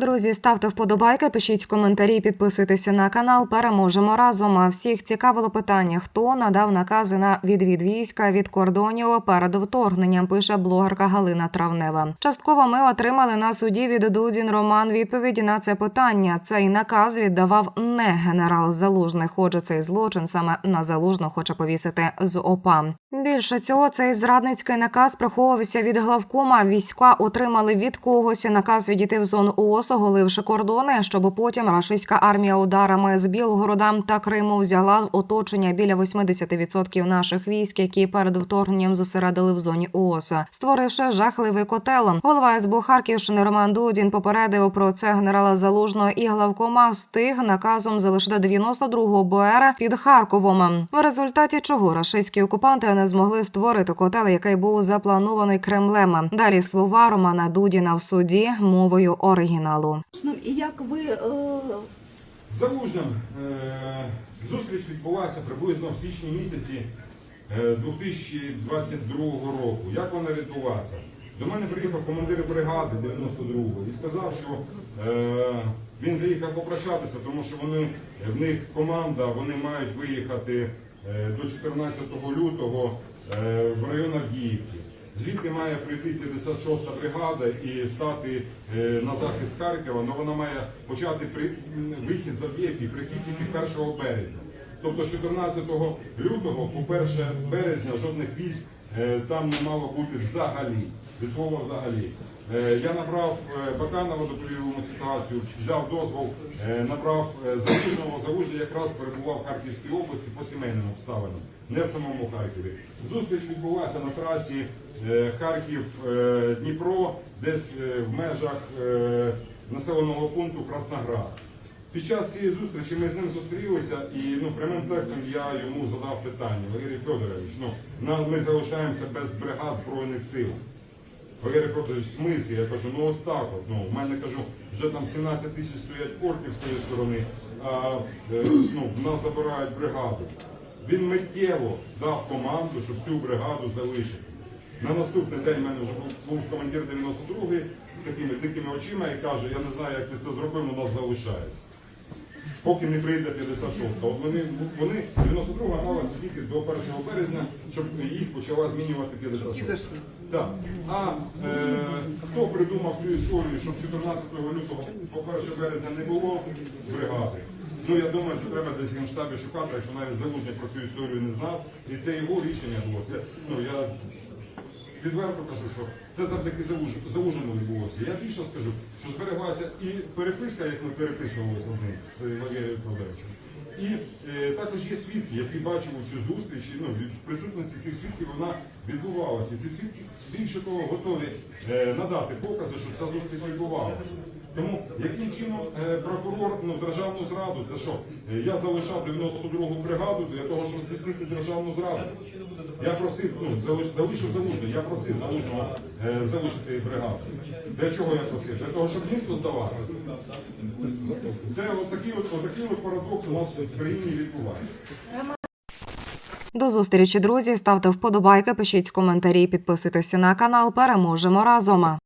Друзі, ставте вподобайки, пишіть коментарі, підписуйтеся на канал. Переможемо разом. А всіх цікавило питання: хто надав накази на відвід війська від кордонів перед вторгненням? Пише блогерка Галина Травнева. Частково ми отримали на суді від Дудін Роман відповіді на це питання. Цей наказ віддавав не генерал Залужний. Хоче цей злочин саме на залужно хоче повісити з ОПА. Більше цього, цей зрадницький наказ приховувався від главкома. Війська отримали від когось наказ відійти в зону ООС, оголивши кордони, щоб потім рашистська армія ударами з Білгорода та Криму взяла в оточення біля 80% наших військ, які перед вторгненням зосередили в зоні ООС, створивши жахливий котел. Голова СБУ Харківщини Роман Дудін попередив про це генерала Залужного і главкома встиг наказом залишити 92-го БР під Харковом. В результаті чого рашистські окупанти не змогли створити котел, який був запланований Кремлем. Далі слова Романа Дудіна в суді мовою оригіналу. Ну, І як ви е, Залужним е, зустріч відбулася приблизно в січні місяці е, 2022 року. Як вона відбулася? До мене приїхав командир бригади 92-го і сказав, що е, він заїхав попрощатися, тому що вони в них команда, вони мають виїхати е, до 14 лютого е, в район Авдіївки. Звідти має прийти 56-та бригада і стати е, на захист Харкова, але вона має почати вихід з Авдіївки, прихід тільки 1 березня. Тобто 14 лютого по 1 березня жодних військ е, там не мало бути взагалі. Від слова взагалі. Е, Я набрав е, Баканова, доповів йому ситуацію, взяв дозвол, е, набрав Залужного. Залужний якраз перебував в Харківській області по сімейним обставинам, не в самому Харкові. Зустріч відбулася на трасі Харків-Дніпро, десь в межах населеного пункту Красноград. Під час цієї зустрічі ми з ним зустрілися і ну, прямим текстом я йому задав питання, Валерій Федорович, ну, ми залишаємося без бригад Збройних сил. Валерій Федорович, в смислі? Я кажу, ну ось так от. Ну, в мене кажу, вже там 17 тисяч стоять орків з цієї сторони, а е, ну, нас забирають бригаду. Він миттєво дав команду, щоб цю бригаду залишити. На наступний день в мене вже був, командир 92-ї з такими дикими очима і каже, я не знаю, як ти це зробив, але нас залишають. Поки не прийде 56-та. От вони, вони 92-га мала сидіти до 1 березня, щоб їх почала змінювати 56 Так. А е, хто придумав цю історію, щоб 14 лютого по 1 березня не було бригади? Ну я думаю, що треба десь в генштабі шукати, якщо навіть залужник про цю історію не знав. І це його рішення було. Це, відверто кажу, що це завдяки Залуж- відбулося. Я більше скажу, що збереглася і переписка, як ми переписувалися з ним, з Валерієм Федоровичем. І е, також є свідки, які бачили цю зустріч, ну, від присутності цих свідків вона відбувалася. Ці свідки більше того готові е, надати покази, що ця зустріч відбувалася. Тому яким чином е, прокурор ну, державну зраду, це що? Е, я залишав 92-гу бригаду для того, щоб здійснити державну зраду. Я просив, ну, залиш, залишив залужний, я просив залужного е, залишити бригаду. Для чого я просив? Для того, щоб місто здавати. Це отакий от, отакий от парадокс у нас в країні відбувається. До зустрічі, друзі. Ставте вподобайки, пишіть коментарі, підписуйтеся на канал. Переможемо разом.